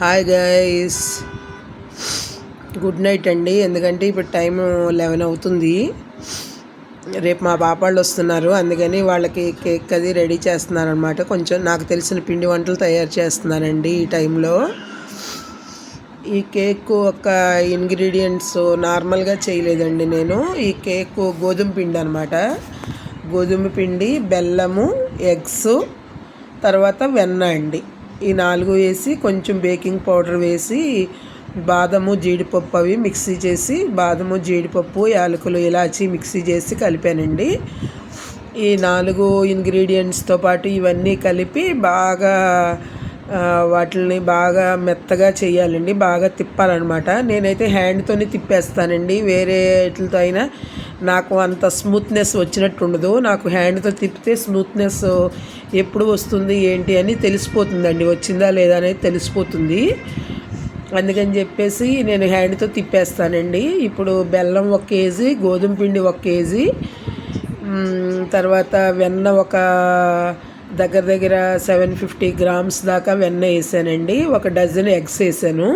Hi guys good night అండి. ఎందుకంటే ఇప్పుడు టైం లెవెన్ అవుతుంది. రేపు మా పాపాళ్ళు వస్తున్నారు. అందుకని వాళ్ళకి కేక్ అది రెడీ చేస్తున్నాను అనమాట కొంచెం నాకు తెలిసిన పిండి వంటలు తయారు చేస్తున్నానండి ఈ టైంలో ఈ కేక్ ఒక ఇంగ్రీడియంట్స్ నార్మల్గా చేయలేదండి నేను. ఈ కేక్ గోధుమ పిండి అనమాట గోధుమ పిండి బెల్లము ఎగ్స్ తర్వాత వెన్న అండి. ఈ నాలుగు వేసి కొంచెం బేకింగ్ పౌడర్ వేసి బాదము జీడిపప్పు అవి మిక్సీ చేసి బాదము జీడిపప్పు యాలకులు ఇలాచి మిక్సీ చేసి కలిపానండి. ఈ నాలుగు ఇంగ్రీడియంట్స్తో పాటు ఇవన్నీ కలిపి బాగా వాటిని బాగా మెత్తగా చేయాలండి బాగా తిప్పాలన్నమాట. నేనైతే హ్యాండ్తోనే తిప్పేస్తానండి వేరే వాటితో అయినా నాకు అంత స్మూత్నెస్ వచ్చినట్టు ఉండదు నాకు హ్యాండ్తో తిప్పితే స్మూత్నెస్ ఎప్పుడు వస్తుంది ఏంటి అని తెలిసిపోతుందండి వచ్చిందా లేదా అనేది తెలిసిపోతుంది. అందుకని చెప్పేసి నేను హ్యాండ్తో తిప్పేస్తానండి. ఇప్పుడు బెల్లం ఒక కేజీ గోధుమ పిండి ఒక కేజీ తర్వాత వెన్న ఒక దగ్గర దగ్గర సెవెన్ ఫిఫ్టీ గ్రామ్స్ దాకా వెన్న వేసానండి. ఒక డజన్ ఎగ్స్ వేసాను.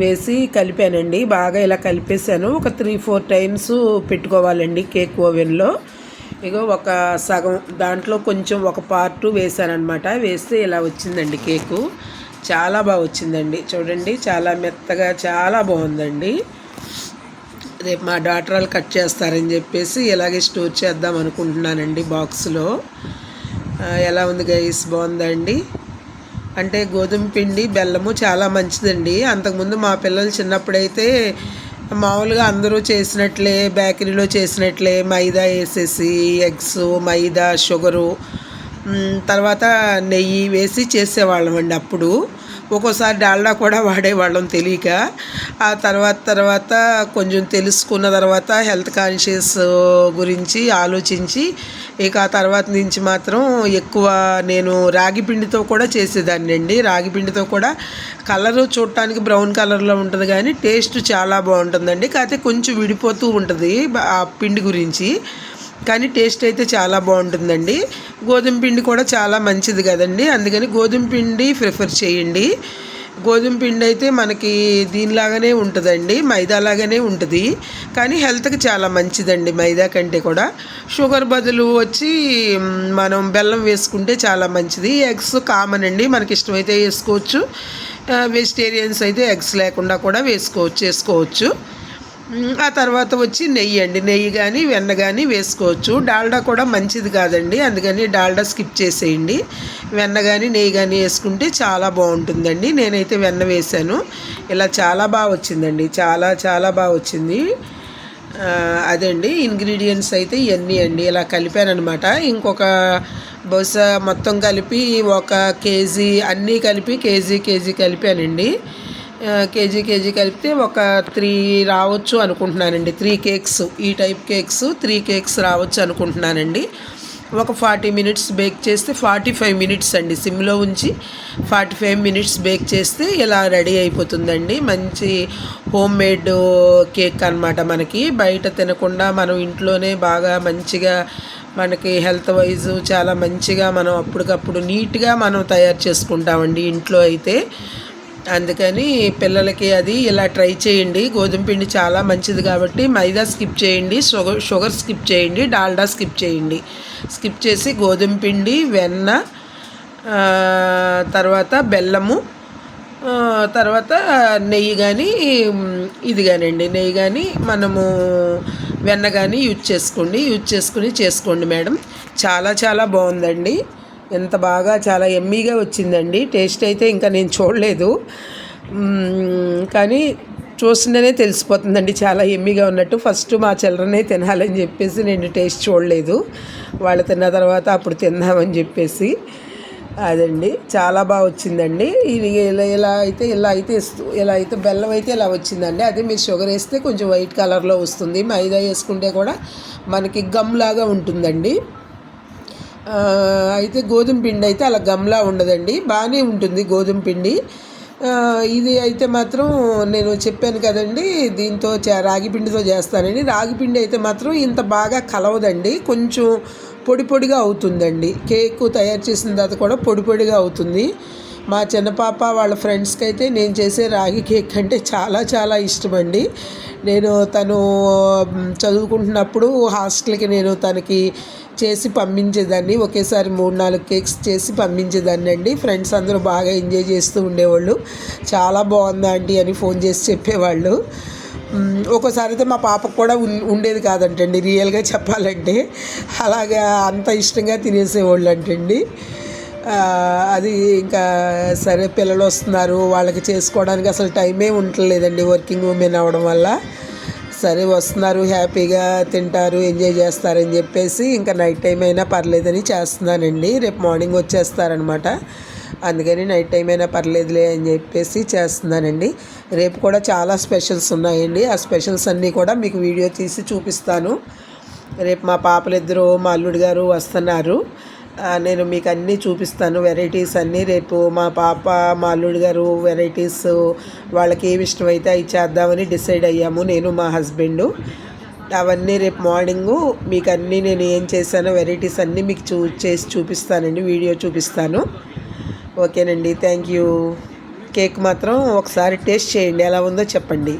వేసి కలిపానండి. బాగా ఇలా కలిపేసాను ఒక త్రీ ఫోర్ టైమ్స్ పెట్టుకోవాలండి కేక్ ఓవెన్లో. ఇగో ఒక సగం దాంట్లో కొంచెం ఒక పార్ట్ వేసానమాట వేస్తే ఇలా వచ్చిందండి కేకు. చాలా బాగా వచ్చిందండి. చూడండి చాలా మెత్తగా చాలా బాగుందండి. రేపు మా డాక్టర్ వాళ్ళు కట్ చేస్తారని చెప్పేసి ఇలాగే స్టోర్ చేద్దాం అనుకుంటున్నానండి బాక్స్లో. ఎలా ఉంది గైస్ బాగుందండి? అంటే గోధుమ పిండి బెల్లము చాలా మంచిదండి. అంతకుముందు మా పిల్లలు చిన్నప్పుడైతే మామూలుగా అందరూ చేసినట్లే బేకరీలో చేసినట్లే మైదా వేసేసి ఎగ్స్ మైదా షుగరు తర్వాత నెయ్యి వేసి చేసేవాళ్ళం అండి అప్పుడు. ఒక్కోసారి డాల్డా కూడా వాడేవాళ్ళం తెలియక. ఆ తర్వాత తర్వాత కొంచెం తెలుసుకున్న తర్వాత హెల్త్ కాన్షియస్ గురించి ఆలోచించి ఇక ఆ తర్వాత నుంచి మాత్రం ఎక్కువ నేను రాగి పిండితో కూడా చేసేదాన్ని అండి. రాగి పిండితో కూడా కలర్ చూడటానికి బ్రౌన్ కలర్లో ఉంటుంది కానీ టేస్ట్ చాలా బాగుంటుందండి. కాకపోతే కొంచెం విడిపోతూ ఉంటుంది ఆ పిండి గురించి. కానీ టేస్ట్ అయితే చాలా బాగుంటుందండి. గోధుమ పిండి కూడా చాలా మంచిది కదండి. అందుకని గోధుమ పిండి ప్రిఫర్ చేయండి. గోధుమ పిండి అయితే మనకి దీనిలాగానే ఉంటుందండి. మైదా లాగానే ఉంటుంది. కానీ హెల్త్కి చాలా మంచిదండి మైదా కంటే కూడా. షుగర్ బదులు వచ్చి మనం బెల్లం వేసుకుంటే చాలా మంచిది. ఎగ్స్ కామన్ అండి. మనకి ఇష్టమైతే వేసుకోవచ్చు. వెజిటేరియన్స్ అయితే ఎగ్స్ లేకుండా కూడా వేసుకోవచ్చు వేసుకోవచ్చు ఆ తర్వాత వచ్చి నెయ్యి అండి. నెయ్యి కానీ వెన్న కానీ వేసుకోవచ్చు. డాల్డా కూడా మంచిది కాదండి. అందుకని డాల్డా స్కిప్ చేసేయండి. వెన్న కానీ నెయ్యి కానీ వేసుకుంటే చాలా బాగుంటుందండి. నేనైతే వెన్న వేశాను ఇలా చాలా బాగా వచ్చిందండి. చాలా చాలా బాగా వచ్చింది. అదండి ఇంగ్రీడియంట్స్ అయితే ఇవన్నీ అండి. ఇలా కలిపానమాట ఇంకొక బహుశా మొత్తం కలిపి ఒక కేజీ అన్నీ కలిపి కేజీ కేజీ కలిపానండి. కేజీ కేజీ కలిపితే ఒక త్రీ రావచ్చు అనుకుంటున్నానండి. త్రీ కేక్స్ ఈ టైప్ కేక్స్ త్రీ కేక్స్ రావచ్చు అనుకుంటున్నానండి. ఒక ఫార్టీ మినిట్స్ బేక్ చేస్తే ఫార్టీ ఫైవ్ మినిట్స్ అండి. సిమ్లో ఉంచి ఫార్టీ ఫైవ్ మినిట్స్ బేక్ చేస్తే ఇలా రెడీ అయిపోతుందండి. మంచి హోమ్ మేడ్ కేక్ అనమాట మనకి. బయట తినకుండా మనం ఇంట్లోనే బాగా మంచిగా మనకి హెల్త్ వైజ్ చాలా మంచిగా మనం అప్పటికప్పుడు నీట్గా మనం తయారు చేసుకుంటామండి ఇంట్లో అయితే. అందుకని పిల్లలకి అది ఇలా ట్రై చేయండి. గోధుమ పిండి చాలా మంచిది కాబట్టి మైదా స్కిప్ చేయండి షుగర్ షుగర్ స్కిప్ చేయండి డాల్డా స్కిప్ చేయండి. స్కిప్ చేసి గోధుమ పిండి వెన్న తర్వాత బెల్లము తర్వాత నెయ్యి కానీ ఇది కానివ్వండి నెయ్యి కానీ మనము వెన్న కానీ యూజ్ చేసుకోండి. యూజ్ చేసుకుని చేసుకోండి మేడం. చాలా చాలా బాగుందండి. ఎంత బాగా చాలా ఎమ్మీగా వచ్చిందండి. టేస్ట్ అయితే ఇంకా నేను చూడలేదు. కానీ చూస్తుంటేనే తెలిసిపోతుందండి. చాలా ఎమ్మీగా ఉన్నట్టు. ఫస్ట్ మా చిల్లరనే తినాలని చెప్పేసి నేను టేస్ట్ చూడలేదు. వాళ్ళు తిన్న తర్వాత అప్పుడు తిందామని చెప్పేసి అదండి. చాలా బాగా వచ్చిందండి. ఇది ఇలా ఇలా అయితే ఇలా అయితే ఇలా అయితే బెల్లం అయితే ఇలా వచ్చిందండి. అదే మీరు షుగర్ వేస్తే కొంచెం వైట్ కలర్లో వస్తుంది. మైదా వేసుకుంటే కూడా మనకి గమ్ లాగా ఉంటుందండి. అయితే గోధుమ పిండి అయితే అలా గమ్లా ఉండదండి. బాగానే ఉంటుంది గోధుమ పిండి. ఇది అయితే మాత్రం నేను చెప్పాను కదండి దీంతో రాగి పిండితో చేస్తానని. రాగి పిండి అయితే మాత్రం ఇంత బాగా కలవదండి. కొంచెం పొడి పొడిగా అవుతుందండి. కేక్ తయారు చేసిన తర్వాత కూడా పొడి పొడిగా అవుతుంది. మా చిన్న పాప వాళ్ళ ఫ్రెండ్స్కి అయితే నేను చేసే రాగి కేక్ అంటే చాలా చాలా ఇష్టమండి. నేను తను చదువుకుంటున్నప్పుడు హాస్టల్కి నేను తనకి చేసి పంపించేదాన్ని. ఒకేసారి మూడు నాలుగు కేక్స్ చేసి పంపించేదాన్ని అండి. ఫ్రెండ్స్ అందరూ బాగా ఎంజాయ్ చేస్తూ ఉండేవాళ్ళు. చాలా బాగుంది ఆంటీ అని ఫోన్ చేసి చెప్పేవాళ్ళు. ఒక్కోసారి అయితే మా పాపకు కూడా ఉండేది కాదంటండి. రియల్గా చెప్పాలంటే. అలాగా అంత ఇష్టంగా తినేసేవాళ్ళు అంటండి. అది ఇంకా సరే పిల్లలు వస్తున్నారు వాళ్ళకి చేసుకోవడానికి అసలు టైమే ఉండలేదండి వర్కింగ్ ఉమెన్ అవ్వడం వల్ల. సరే వస్తున్నారు హ్యాపీగా తింటారు ఎంజాయ్ చేస్తారని చెప్పేసి ఇంకా నైట్ టైం అయినా పర్లేదని చేస్తున్నానండి. రేపు మార్నింగ్ వచ్చేస్తారనమాట. అందుకని నైట్ టైం అయినా పర్లేదులే అని చెప్పేసి చేస్తున్నానండి. రేపు కూడా చాలా స్పెషల్స్ ఉన్నాయండి. ఆ స్పెషల్స్ అన్నీ కూడా మీకు వీడియో తీసి చూపిస్తాను. రేపు మా పాపలిద్దరూ మా అల్లుడు గారు వస్తున్నారు. నేను మీకు అన్నీ చూపిస్తాను. వెరైటీస్ అన్నీ రేపు మా పాప మా అల్లుడు గారు వెరైటీస్ వాళ్ళకి ఏమి ఇష్టమైతే అవి చేద్దామని డిసైడ్ అయ్యాము. నేను మా హస్బెండు అవన్నీ రేపు మార్నింగు మీకు అన్నీ నేను ఏం చేశానో వెరైటీస్ అన్నీ మీకు చూ చేసి చూపిస్తానండి. వీడియో చూపిస్తాను. ఓకేనండి. థ్యాంక్ యూ కేక్ మాత్రం ఒకసారి టేస్ట్ చేయండి. ఎలా ఉందో చెప్పండి.